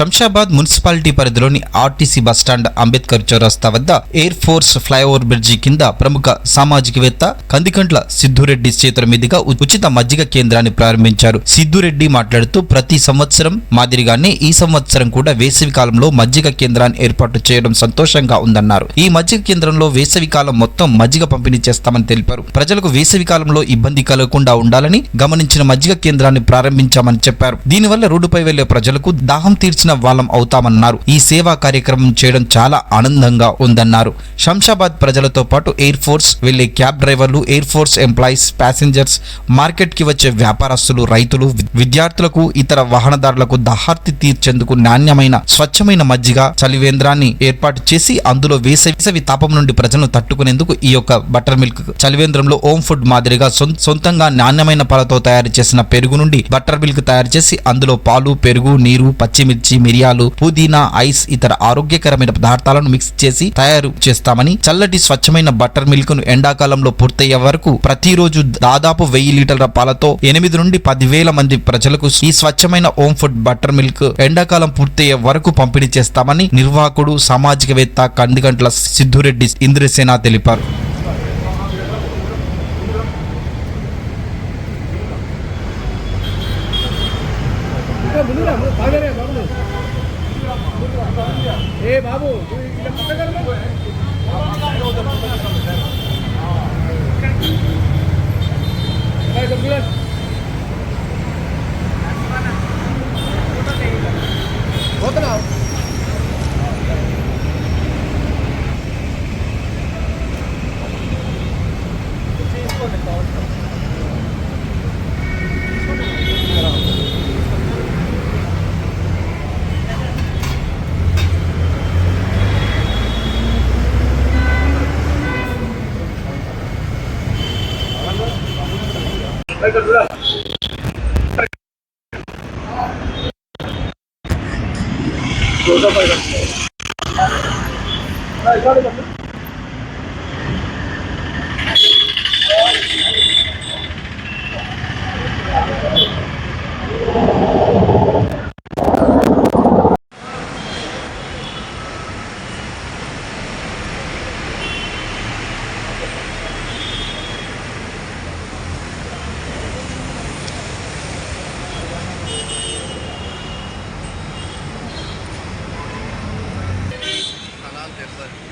Shamshabad municipality పరిధిలోని RTC bus stand Ambedkar చౌరస్తా వద్ద ఎయిర్ ఫోర్స్ ఫ్లైఓవర్ బ్రిడ్జి కింద ప్రముఖ సామాజికవేత్త కందికంట్ల సిద్ధురెడ్డి చేతుల మీదుగా ఉచిత మజ్జిగ కేంద్రాన్ని ప్రారంభించారు. సిద్ధురెడ్డి మాట్లాడుతూ ప్రతి సంవత్సరం మాదిరిగానే ఈ సంవత్సరం కూడా వేసవి కాలంలో మజ్జిగ కేంద్రాన్ని ఏర్పాటు చేయడం సంతోషంగా ఉందన్నారు. ఈ మజ్జిగ కేంద్రంలో వేసవి కాలం మొత్తం మజ్జిగ పంపిణీ చేస్తామని తెలిపారు. ప్రజలకు వేసవి కాలంలో ఇబ్బంది కలగకుండా ఉండాలని గమనించిన మజ్జిగ కేంద్రాన్ని ప్రారంభించామని చెప్పారు. దీనివల్ల రోడ్డుపై వెళ్ళే ప్రజలకు దాహం తీర్చిన వాళ్ళం అవుతామన్నారు. ఈ సేవా కార్యక్రమం చేయడం చాలా ఆనందంగా ఉందన్నారు. శంషాబాద్ ప్రజలతో పాటు ఎయిర్ ఫోర్స్ వెళ్ళే క్యాబ్ డ్రైవర్లు ఎయిర్ ఫోర్స్ ఎంప్లాయీస్ ప్యాసింజర్స్ మార్కెట్కి వచ్చే వ్యాపారస్తులు రైతులు విద్యార్థులకు ఇతర వాహనదారులకు దహార్తి తీర్చేందుకు నాణ్యమైన స్వచ్ఛమైన మజ్జిగ చలివేంద్రాన్ని ఏర్పాటు చేసి అందులో వేసవి వేసవి తాపం నుండి ప్రజలను తట్టుకునేందుకు ఈ యొక్క బటర్ మిల్క్ చలివేంద్రంలో ఓమ్ ఫుడ్ మాదిరిగా సొం- సొంతంగా నాణ్యమైన పాలతో తయారు చేసిన పెరుగు నుండి బటర్ మిల్క్ తయారు చేసి అందులో పాలు పెరుగు నీరు పచ్చిమిర్చి మిరియాలు పుదీనా ఐస్ ఇతర ఆరోగ్యకరమైన పదార్థాలను మిక్స్ చేసి తయారు చేస్తామని చల్లటి స్వచ్ఛమైన బటర్ మిల్క్ను ఎండాకాలంలో పూర్తయ్యే వరకు ప్రతిరోజు దాదాపు వెయ్యి లీటర్ల పాలతో ఎనిమిది నుండి పదివేల మంది ప్రజలకు ఈ స్వచ్ఛమైన ఓమ్ ఫుడ్ బటర్ మిల్క్ ఎండాకాలం పూర్తయ్యే వరకు పంపిణీ చేస్తామని నిర్వాహకుడు సామాజికవేత్త కందిగంట్ల సిద్ధురెడ్డి ఇంద్రసేన తెలిపారు. ఇంకా ఏ బాబు ఇలా పక్కగలరా? ఇలా ఇక్కడ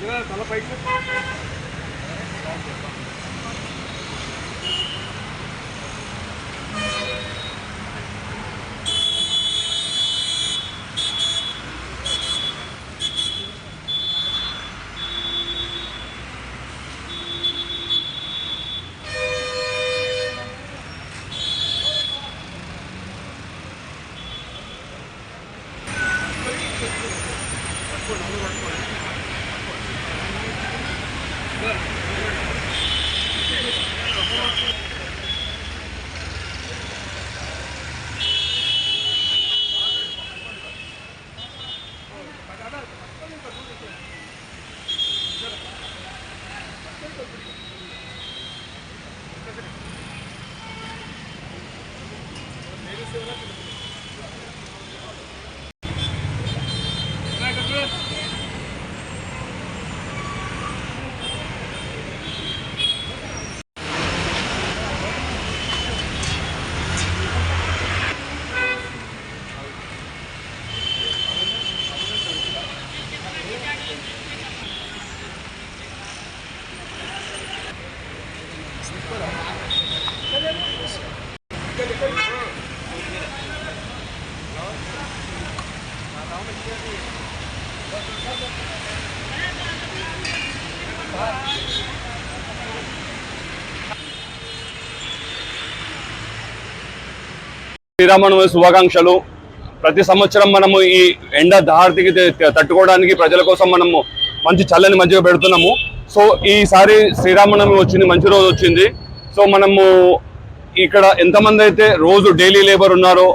తల పైకి. ఇక్కడ శ్రీరామనవమి శుభాకాంక్షలు. ప్రతి సంవత్సరం మనము ఈ ఎండ దాహార్తికి తట్టుకోవడానికి ప్రజల కోసం మనము మంచి చల్లని మంచిగా పెడుతున్నాము. సో ఈసారి శ్రీరామనవమి వచ్చింది మంచి రోజు వచ్చింది. సో మనము ఇక్కడ ఎంతమంది అయితే రోజు డైలీ లేబర్ ఉన్నారో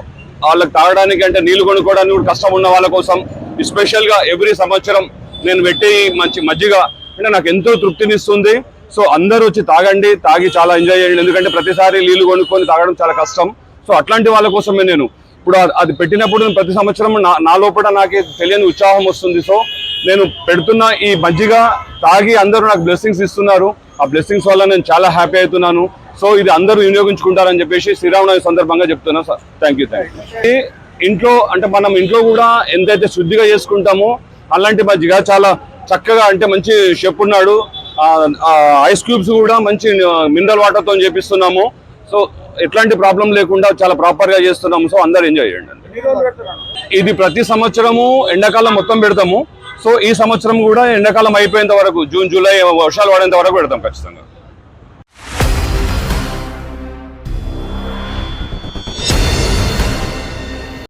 వాళ్ళకి తాగడానికి అంటే నీళ్ళు కొనుక్కోవడానికి కూడా కష్టం ఉన్న వాళ్ళ కోసం స్పెషల్గా ఎవ్రీ సంవత్సరం నేను పెట్టే మంచి మజ్జిగ అంటే నాకు ఎంతో తృప్తినిస్తుంది. సో అందరూ వచ్చి తాగండి తాగి చాలా ఎంజాయ్ చేయండి. ఎందుకంటే ప్రతిసారి నీళ్ళు కొనుక్కొని తాగడం చాలా కష్టం. సో అట్లాంటి వాళ్ళ కోసమే నేను. ఇప్పుడు అది- పెట్టినప్పుడు ప్రతి సంవత్సరం నా నా లోపల నాకే తెలియని ఉత్సాహం వస్తుంది. సో నేను పెడుతున్న ఈ మజ్జిగ తాగి అందరూ నాకు బ్లెస్సింగ్స్ ఇస్తున్నారు. ఆ బ్లెస్సింగ్స్ వల్ల నేను చాలా హ్యాపీ అవుతున్నాను. సో ఇది అందరూ వినియోగించుకుంటారని చెప్పేసి శ్రీరామనవమి సందర్భంగా చెప్తున్నా sir. Thank you thank you ఇంట్లో అంటే మనం ఇంట్లో కూడా ఎంతైతే శుద్ధిగా చేసుకుంటామో అలాంటి మధ్యగా చాలా చక్కగా అంటే మంచి షెఫ్ ఉన్నాడు. ఐస్ క్యూబ్స్ కూడా మంచి మినరల్ వాటర్తో చేపిస్తున్నాము. సో ఎట్లాంటి ప్రాబ్లం లేకుండా చాలా ప్రాపర్గా చేస్తున్నాము. సో అందరు ఎంజాయ్ చేయండి ఇది ప్రతి సంవత్సరము ఎండాకాలం మొత్తం పెడతాము. సో ఈ సంవత్సరం కూడా ఎండాకాలం అయిపోయేంత వరకు జూన్ జూలై వర్షాలు పడేంత వరకు పెడతాం ఖచ్చితంగా.